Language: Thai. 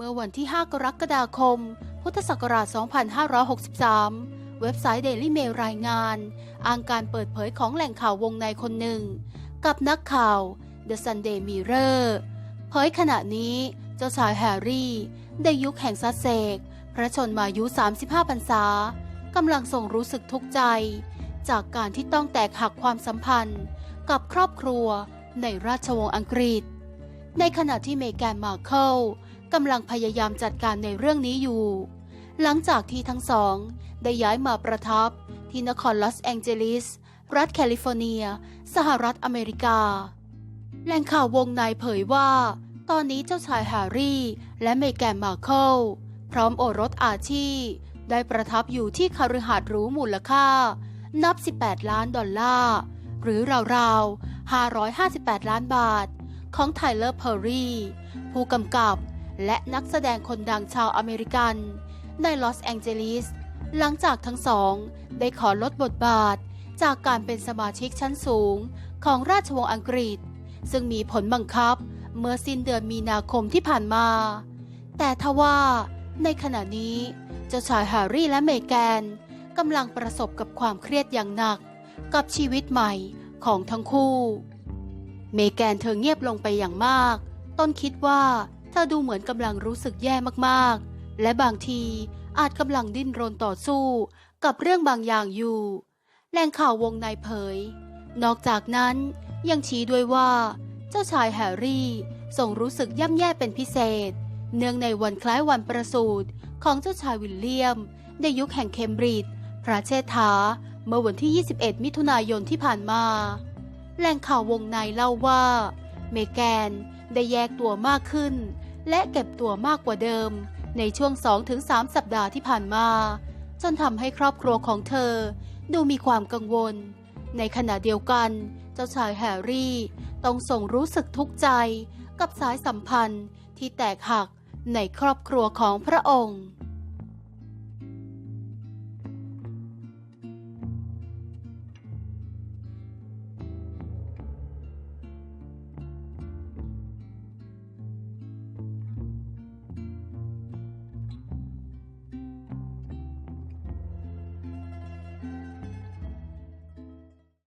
เมื่อวันที่ 5 กรกฎาคม พุทธศักราช 2563 เว็บไซต์ Daily Mail รายงาน อ้างการเปิดเผยของแหล่งข่าววงในคนหนึ่ง กับนักข่าว The Sunday Mirror เผยขณะนี้เจ้าชายแฮร์รี่ ได้ยุคแห่งซัสเซก พระชนมายุ 35พรรษากำลังทรงรู้สึกทุกข์ใจ จากการที่ต้องแตกหักความสัมพันธ์ กับครอบครัวในราชวงศ์อังกฤษ ในขณะที่เมแกนมาร์เคิล กำลังพยายามจัดการในเรื่องนี้อยู่ หลังจากที่ทั้งสอง ได้ย้ายมาประทับ ที่นครลอสแองเจลิส รัฐแคลิฟอร์เนีย สหรัฐอเมริกา แหล่งข่าววงในเผยว่า ตอนนี้เจ้าชายแฮร์รี่ และเมแกนมาเคิลพร้อมโอรสอาชีได้ประทับอยู่ที่คฤหาสน์หรูมูลค่า นับ 18 ล้านดอลลาร์ หรือราวๆ 558 ล้านบาท ของไทเลอร์เพอร์รี่ผู้กำกับ และนักแสดงคนดังชาวอเมริกัน ในลอสแองเจลิส หลังจากทั้งสอง ได้ขอลดบทบาท จากการเป็นสมาชิกชั้นสูงของราชวงศ์อังกฤษ ซึ่งมีผลบังคับเมื่อสิ้นเดือนมีนาคมที่ผ่านมา แต่ทว่าในขณะนี้เจ้าชายแฮร์รี่และเมแกนกำลังประสบกับความเครียดอย่างหนักกับชีวิตใหม่ของทั้งคู่ เมแกนเธอเงียบลงไปอย่างมาก ต้นคิดว่า เธอดูเหมือนกำลังรู้สึกแย่มากๆ และบางทีอาจกำลังดิ้นรนต่อสู้กับเรื่องบางอย่างอยู่ แหล่งข่าววงในเผย นอกจากนั้นยังชี้ด้วยว่า เจ้าชายแฮร์รี่ทรงรู้สึกย่ำแย่เป็นพิเศษ เนื่องในวันคล้ายวันประสูติของเจ้าชายวิลเลียม ในยุคแห่งเคมบริดจ์พระเชษฐา เมื่อวันที่ 21 มิถุนายนที่ผ่านมา แหล่งข่าววงในเล่าว่า เมแกนได้แยกตัวมากขึ้น และเก็บตัวมากกว่าเดิม ในช่วง 2-3 สัปดาห์ที่ผ่านมา จนทำให้ครอบครัวของเธอ ดูมีความกังวล ในขณะเดียวกัน เจ้าชายแฮร์รี่ ต้องส่งรู้สึกทุกข์ใจกับสายสัมพันธ์ที่แตกหักในครอบครัวของพระองค์